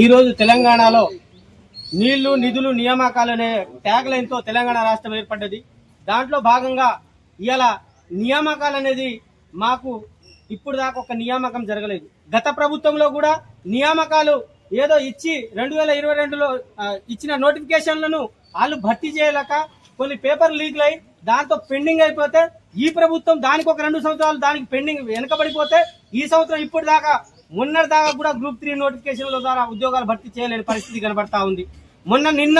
ఈరోజు తెలంగాణలో నీళ్ళు నిధులు నియామకాలు అనే ట్యాగ్ లైన్తో తెలంగాణ రాష్ట్రం ఏర్పడ్డది. దాంట్లో భాగంగా ఇవాళ నియామకాలు అనేది మాకు ఇప్పుడు దాకా ఒక నియామకం జరగలేదు. గత ప్రభుత్వంలో కూడా నియామకాలు ఏదో ఇచ్చి రెండు వేల ఇరవై రెండులో ఇచ్చిన నోటిఫికేషన్లను వాళ్ళు భర్తీ చేయలేక కొన్ని పేపర్ లీక్లు అయి దాంతో పెండింగ్ అయిపోతే ఈ ప్రభుత్వం దానికి ఒక రెండు సంవత్సరాలు దానికి పెండింగ్ వెనకబడిపోతే ఈ సంవత్సరం ఇప్పుడు దాకా మొన్నటి దాకా కూడా గ్రూప్ త్రీ నోటిఫికేషన్ల ద్వారా ఉద్యోగాలు భర్తీ చేయలేని పరిస్థితి కనబడతా ఉంది. మొన్న నిన్న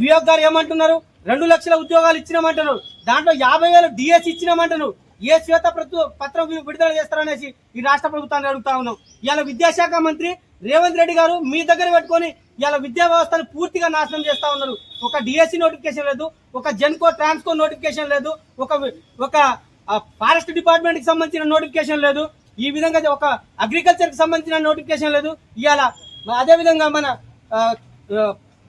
వియోగ్ గారు ఏమంటున్నారు? రెండు లక్షల ఉద్యోగాలు ఇచ్చినామంటున్నారు. దాంట్లో యాభై వేలు డిఎస్ ఇచ్చినామంటున్నారు. ఏ శ్వేత పత్రం విడుదల చేస్తారనేసి ఈ రాష్ట్ర ప్రభుత్వాన్ని అడుగుతా ఉన్నాం. ఇవాళ విద్యాశాఖ మంత్రి రేవంత్ రెడ్డి గారు మీ దగ్గర పెట్టుకొని ఇవాళ విద్యా వ్యవస్థను పూర్తిగా నాశనం చేస్తా ఉన్నారు. ఒక డిఎస్సి నోటిఫికేషన్ లేదు ఒక జెన్కో ట్రాన్స్కో నోటిఫికేషన్ లేదు ఒక ఒక ఫారెస్ట్ డిపార్ట్మెంట్కి సంబంధించిన నోటిఫికేషన్ లేదు. ఈ విధంగా ఒక అగ్రికల్చర్కి సంబంధించిన నోటిఫికేషన్ లేదు. ఇవాళ అదే విధంగా మన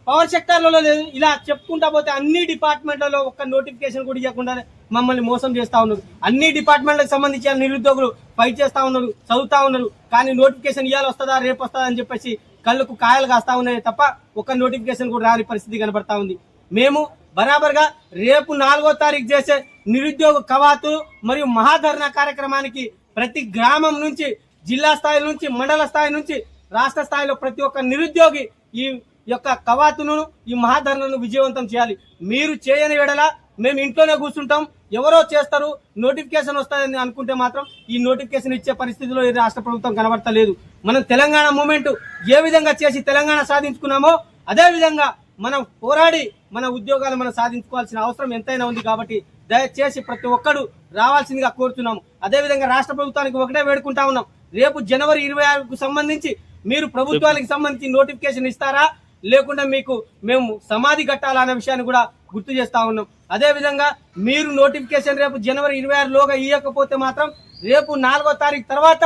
పవర్ సెక్టార్లలో లేదు. ఇలా చెప్పుకుంటా పోతే అన్ని డిపార్ట్మెంట్లలో ఒక్క నోటిఫికేషన్ కూడా ఇవ్వకుండా మమ్మల్ని మోసం చేస్తూ ఉన్నారు. అన్ని డిపార్ట్మెంట్లకు సంబంధించిన నిరుద్యోగులు ఫైట్ చేస్తా ఉన్నారు చదువుతా ఉన్నారు. కానీ నోటిఫికేషన్ ఇవాళ వస్తుందా రేపు వస్తుందా అని చెప్పేసి కళ్ళకు కాయలు కాస్తా ఉన్నాయి తప్ప ఒక్క నోటిఫికేషన్ కూడా రాని పరిస్థితి కనబడతా ఉంది. మేము బరాబర్గా రేపు నాలుగో తారీఖు చేసే నిరుద్యోగ కవాతు మరియు మహాధరణ కార్యక్రమానికి ప్రతి గ్రామం నుంచి జిల్లా స్థాయి నుంచి మండల స్థాయి నుంచి రాష్ట్ర స్థాయిలో ప్రతి ఒక్క నిరుద్యోగి ఈ యొక్క కవాతును ఈ మహాధరణను విజయవంతం చేయాలి. మీరు చేయని వెడల మేము ఇంట్లోనే కూర్చుంటాం. ఎవరో చేస్తారు నోటిఫికేషన్ వస్తుందని అనుకుంటే మాత్రం ఈ నోటిఫికేషన్ ఇచ్చే పరిస్థితిలో ఈ రాష్ట్ర ప్రభుత్వం కనబడతలేదు. మనం తెలంగాణ మూమెంట్ ఏ విధంగా చేసి తెలంగాణ సాధించుకున్నామో అదే విధంగా మనం పోరాడి మన ఉద్యోగాలు మనం సాధించుకోవాల్సిన అవసరం ఎంతైనా ఉంది కాబట్టి దయచేసి ప్రతి ఒక్కరు రావాల్సిందిగా కోరుతున్నాము అదేవిధంగా రాష్ట్ర ప్రభుత్వానికి ఒకటే వేడుకుంటా ఉన్నాం. రేపు జనవరి ఇరవై ఆరుకు సంబంధించి మీరు ప్రభుత్వానికి సంబంధించి నోటిఫికేషన్ ఇస్తారా? లేకుండా మీకు మేము సమాధి కట్టాలా అనే విషయాన్ని కూడా గుర్తు చేస్తా ఉన్నాం. అదేవిధంగా మీరు నోటిఫికేషన్ రేపు జనవరి ఇరవై ఆరులోగా ఇవ్వకపోతే మాత్రం రేపు నాలుగో తారీఖు తర్వాత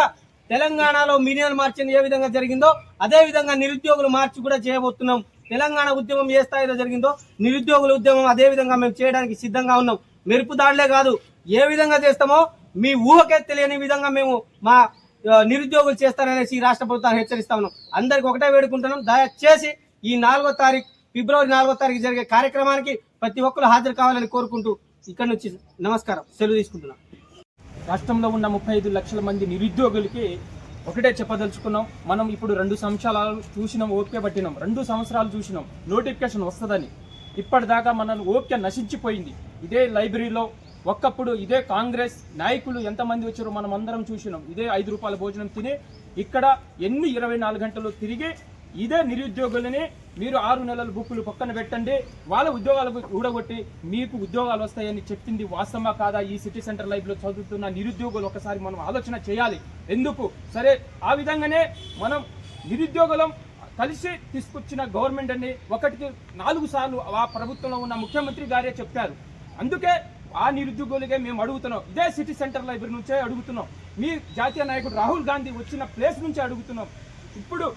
తెలంగాణలో మిలియన్ మార్చ్ ఏ విధంగా జరిగిందో అదేవిధంగా నిరుద్యోగులు మార్చి కూడా చేయబోతున్నాం. తెలంగాణ ఉద్యమం ఏ స్థాయిలో జరిగిందో నిరుద్యోగుల ఉద్యమం అదేవిధంగా మేము చేయడానికి సిద్ధంగా ఉన్నాం. మెరుపు దాడులే కాదు ఏ విధంగా చేస్తామో మీ ఊహకే తెలియని విధంగా మేము మా నిరుద్యోగులు చేస్తారనేసి రాష్ట్ర ప్రభుత్వాన్ని హెచ్చరిస్తా ఉన్నాం. అందరికి ఒకటే వేడుకుంటున్నాం. దయచేసి ఈ నాలుగో తారీఖు ఫిబ్రవరి నాలుగో తారీఖు జరిగే కార్యక్రమానికి ప్రతి ఒక్కరు హాజరు కావాలని కోరుకుంటూ ఇక్కడ నుంచి నమస్కారం. సెలవు తీసుకుంటున్నాం. రాష్ట్రంలో ఉన్న ముప్పై ఐదు లక్షల మంది నిరుద్యోగులకి ఒకటే చెప్పదలుచుకున్నాం. మనం ఇప్పుడు రెండు సంవత్సరాలు చూసినాం ఓపిక పట్టినాం. రెండు సంవత్సరాలు చూసినాం. నోటిఫికేషన్ వస్తుందని. ఇప్పటిదాకా మనల్ని ఓపిక నశించిపోయింది. ఇదే లైబ్రరీలో ఒక్కప్పుడు ఇదే కాంగ్రెస్ నాయకులు ఎంతమంది వచ్చారో మనం అందరం చూసినాం. ఇదే ఐదు రూపాయల భోజనం తిని ఇక్కడ ఎన్ని ఇరవై నాలుగు గంటలు తిరిగి ఇదే నిరుద్యోగులని మీరు ఆరు నెలల బుక్కులు పక్కన పెట్టండి వాళ్ళ ఉద్యోగాలకు ఊడగొట్టి మీకు ఉద్యోగాలు వస్తాయని చెప్పింది వాస్తవమా కాదా? ఈ సిటీ సెంటర్ లైఫ్లో చదువుతున్న నిరుద్యోగులు ఒకసారి మనం ఆలోచన చేయాలి. ఎందుకు? సరే ఆ విధంగానే మనం నిరుద్యోగులం కలిసి తీసుకొచ్చిన గవర్నమెంట్ అని ఒకటికి నాలుగు సార్లు ఆ ప్రభుత్వంలో ఉన్న ముఖ్యమంత్రి గారే చెప్పారు. అందుకే ఆ నిరుద్యోగులకే మేము అడుగుతున్నాం. ఇదే సిటీ సెంటర్ లైబ్రరీ నుంచే అడుగుతున్నాం. మీ జాతీయ నాయకుడు రాహుల్ గాంధీ వచ్చిన ప్లేస్ నుంచే అడుగుతున్నాం. ఇప్పుడు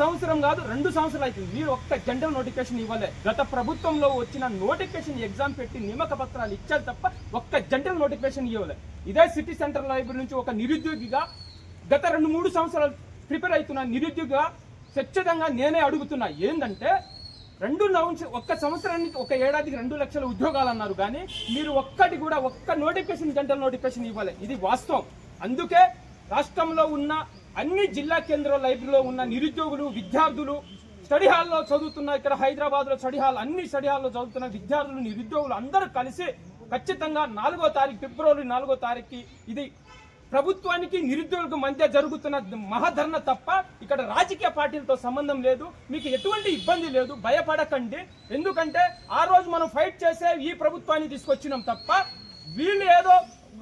సంవత్సరం కాదు రెండు సంవత్సరాలు అవుతుంది మీరు ఒక్క జనరల్ నోటిఫికేషన్ ఇవ్వలే. గత ప్రభుత్వంలో వచ్చిన నోటిఫికేషన్ ఎగ్జామ్ పెట్టి నియామక పత్రాలు ఇచ్చారు తప్ప ఒక్క జనరల్ నోటిఫికేషన్ ఇవ్వలే. ఇదే సిటీ సెంటర్ లైబ్రరీ నుంచి ఒక నిరుద్యోగిగా గత రెండు మూడు సంవత్సరాలు ప్రిపేర్ అవుతున్న నిరుద్యోగిగా స్వచ్ఛతంగా నేనే అడుగుతున్నా. ఏంటంటే రెండు నవంశ ఒక్క సంవత్సరానికి ఒక ఏడాదికి రెండు లక్షల ఉద్యోగాలు అన్నారు. కానీ మీరు ఒక్కటి కూడా ఒక్క నోటిఫికేషన్ జనరల్ నోటిఫికేషన్ ఇవ్వాలి. ఇది వాస్తవం. అందుకే రాష్ట్రంలో ఉన్న అన్ని జిల్లా కేంద్ర లైబ్రరీలో ఉన్న నిరుద్యోగులు విద్యార్థులు స్టడీ హాల్లో చదువుతున్న ఇక్కడ హైదరాబాద్లో స్టడీ హాల్ అన్ని స్టడీ హాల్లో చదువుతున్న విద్యార్థులు నిరుద్యోగులు అందరూ కలిసి ఖచ్చితంగా నాలుగో తారీఖు ఫిబ్రవరి నాలుగో తారీఖుకి ఇది ప్రభుత్వానికి నిరుద్యోగులకు మధ్య జరుగుతున్న మహాధరణ తప్ప ఇక్కడ రాజకీయ పార్టీలతో సంబంధం లేదు. మీకు ఎటువంటి ఇబ్బంది లేదు. భయపడకండి. ఎందుకంటే ఆ రోజు మనం ఫైట్ చేసే ఈ ప్రభుత్వాన్ని తీసుకొచ్చినాం తప్ప వీళ్ళు ఏదో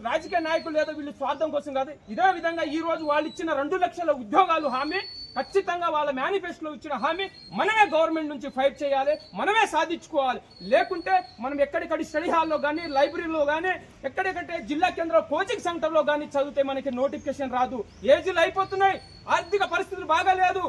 రాజకీయ నాయకులు లేదా వీళ్ళు స్వార్థం కోసం కాదు. ఇదే విధంగా ఈ రోజు వాళ్ళు ఇచ్చిన రెండు లక్షల ఉద్యోగాలు హామీ ఖచ్చితంగా వాళ్ళ మేనిఫెస్టోలో ఇచ్చిన హామీ మనమే గవర్నమెంట్ నుంచి ఫైట్ చేయాలి మనమే సాధించుకోవాలి. లేకుంటే మనం ఎక్కడెక్కడ స్టడీ హాల్లో కానీ లైబ్రరీలో కానీ ఎక్కడెక్కడే జిల్లా కేంద్ర కోచింగ్ సెంటర్లో కానీ చదివితే మనకి నోటిఫికేషన్ రాదు. ఏజీలు అయిపోతున్నాయి. ఆర్థిక పరిస్థితులు బాగాలేదు.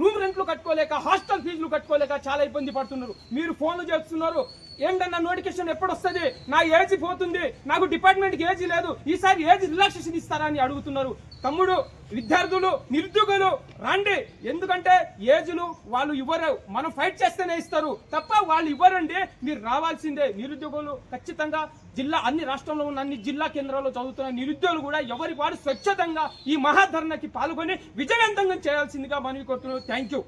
రూమ్ రెంట్లు కట్టుకోలేక హాస్టల్ ఫీజులు కట్టుకోలేక చాలా ఇబ్బంది పడుతున్నారు. మీరు ఫోన్లు చేస్తున్నారు. ఏంటన్నా నోటిఫికేషన్ ఎప్పుడు వస్తుంది నా ఏజ్ పోతుంది. నాకు డిపార్ట్మెంట్కి ఏజ్ లేదు. ఈసారి ఏజ్ రిలాక్సేషన్ ఇస్తారా అని అడుగుతున్నారు. తమ్ముడు విద్యార్థులు నిరుద్యోగులు రండి. ఎందుకంటే ఏజ్లు వాళ్ళు ఇవ్వరు. మనం ఫైట్ చేస్తేనే ఇస్తారు. తప్ప వాళ్ళు ఇవ్వరండి. మీరు రావాల్సిందే. నిరుద్యోగులు ఖచ్చితంగా జిల్లా అన్ని రాష్ట్రంలో ఉన్న అన్ని జిల్లా కేంద్రాల్లో చదువుతున్న నిరుద్యోగులు కూడా ఎవరి వారు స్వచ్ఛతంగా ఈ మహాధరణకి పాల్గొని విజయవంతంగా చేయాల్సిందిగా మనవి కోరుతున్నాను థ్యాంక్ యూ